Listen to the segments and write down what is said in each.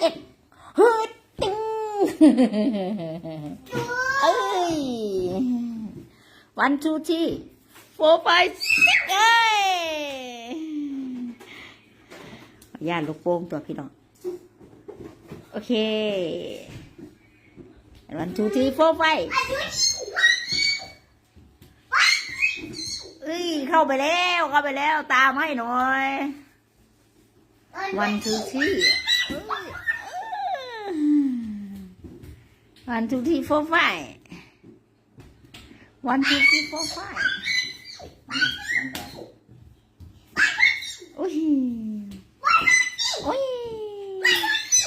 เอ็ดฮึดติงเอ้ย one two three four five six เอ้ยย่าลูกโป่งตัวพี่น้อง โอเค one two three four five เอ้ยเข้าไปแล้ว เข้าไปแล้ว ตามให้หน่อย one two three วันทูทีโฟร์ไฟ one two three four five โอ้ยโอ้ย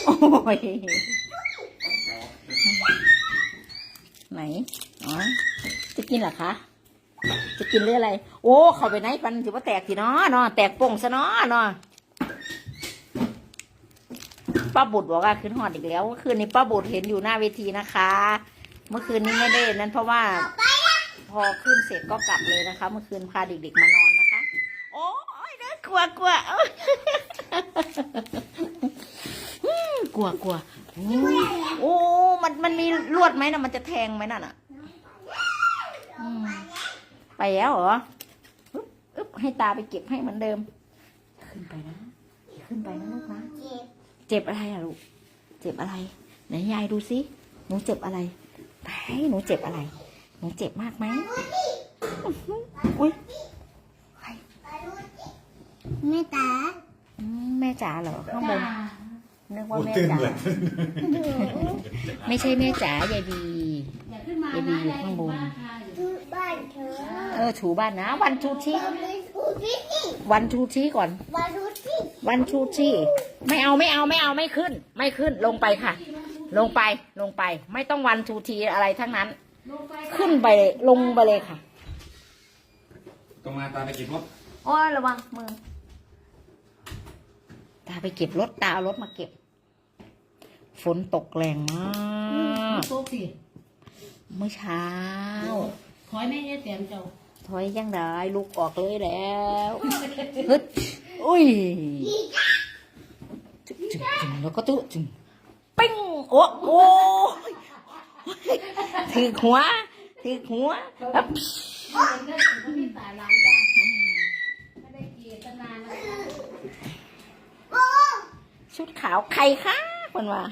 โอ้ยไหนอ๋อจะกินหรอคะจะกินเรื่องอะไร โอ้ เข้าไปไหนฟันถือว่าแตกสิเนาะเนาะแตกโป่งซะเนาะเนาะ ป้าบุตรบอกว่าขึ้นหอดอีกแล้วเมื่อคืนนี้ป้าบุตรเห็นอยู่หน้าเวทีนะคะ เมื่อคืนนี้ไม่ได้นั้นเพราะว่า พอขึ้นเสร็จก็กลับเลยนะคะ เมื่อคืนพาเด็กๆมานอนนะคะ โอ้ยน่ากลัวกลัวกลัวกลัวโอ้โอ้มันมันมีลวดไหมนะมันจะแทงไหมนั่นอะไปแล้วเหรออึ๊บอึ๊บให้ตาไปเก็บให้เหมือนเดิม ขึ้นไปนะขึ้นไปนะลูกนะ เจ็บอะไรอะลูก เจ็บอะไร ไหนยายดูสิหนูเจ็บอะไรไปหนูเจ็บอะไร หนูเจ็บมากไหมอื้อหืออุ้ยแม่ตาอืมแม่จ๋าเหรอข้างบนนึกว่าแม่ตื่นจ๋าเลยไม่ใช่แม่จ๋ายายบีอย่าขึ้นมาเดี๋ยวมีอยู่ข้างบนดูบ้านเธอเออถูบ้านนะ วันทูทีเราไม่ดูที่นี่วันทูทีก่อนมาดูที่วันทูที ไม่เอาไม่เอาไม่เอาไม่ขึ้น ไม่ขึ้นลงไปค่ะ ลงไปลงไป ไม่ต้องวันทูทีอะไรทั้งนั้นลงไปขึ้นไปเลยลงไปเลยค่ะ ตรงมาตาตะกิบรถโอ้ยระวังมือตาไปเก็บรถตาเอารถมาเก็บ ฝนตกแรงมากโต๊ะสิเมื่อเช้าคอยแม่เฮ็ดแตมเจ้าถอยยังได้ลูกออกเลยแล้วฮึดอุ้ย จึงจึงแล้วก็ตุ๊จึงปิ้งโอ้โอ้ยถือหัวถือหัวแล้วเห็นเด้อถึงคนที่ตายหลังจ้ะไม่ได้เกียรตนานะโอ้ชุดขาวใครคะคนว่า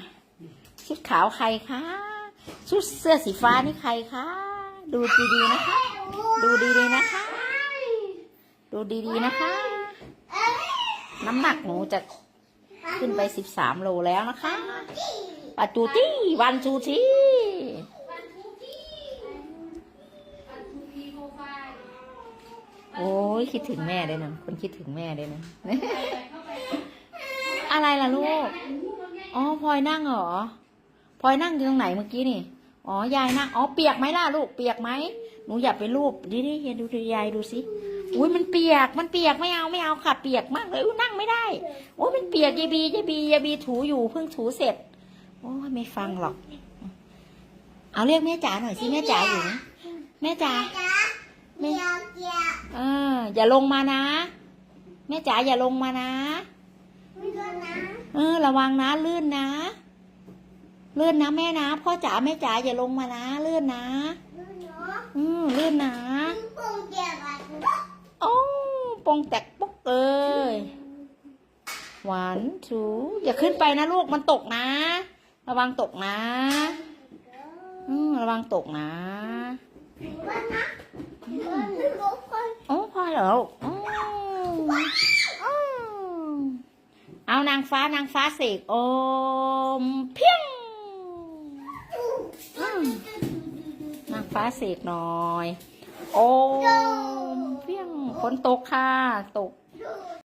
ชุดขาวใครคะชุดเสื้อสีฟ้านี่ใครคะดูดีๆนะคะ ดูดีๆนะคะ ดูดีๆนะคะ น้ำหนักหนูจะ ขึ้นไปสิบสามโลแล้วนะคะปัจจุตี้วันจูทีวันทุกที่วันทุกที่โปรไฟล์โอ้ยคิดถึงแม่เลยนะคนคิดถึงแม่เลยนะเข้าไปอะไรล่ะลูก อ๋อพลอยนั่งเหรอพลอยนั่งอยู่ตรงไหนเมื่อกี้นี่ อ๋อยายนั่ง อ๋อเปียกไหมล่ะลูกเปียกไหม หนูอย่าไปรูปดิดิยายดูดิยายดูสิ อุ้ยมันเปียก มันเปียกไม่เอาไม่เอาค่ะเปียกมากเลยอุ้ยนั่งไม่ได้โอ้ยมันเปียกยายบียายบียายบีถูอยู่เพิ่งถูเสร็จโอ้ยไม่ฟังหรอก เอาเรียกแม่จ๋าหน่อยสิแม่จ๋าอยู่ไหมแม่จ๋าจ้าเมียเกียเอออย่าลงมานะ แม่จ๋าอย่าลงมานะไม่ก็นะเออ ระวังนะลื่นนะลื่นนะแม่นะพ่อจ๋าแม่จ๋าอย่าลงมานะลื่นนะดูเนาะอืมลื่นนะ ดูปงเกียร์กัน โอ้ปอ งแตกปุ๊กเอ้ยหวานถูอย่าขึ้นไปนะลูกมันตกนะ ระวังตกนะอืระวังตกนะโอ้พอแล้วอืมอืมเอานางฟ้านางฟ้าเสกโอมเพียงนางฟ้าเสกหน่อย โอม ฝนตกค่ะ ตก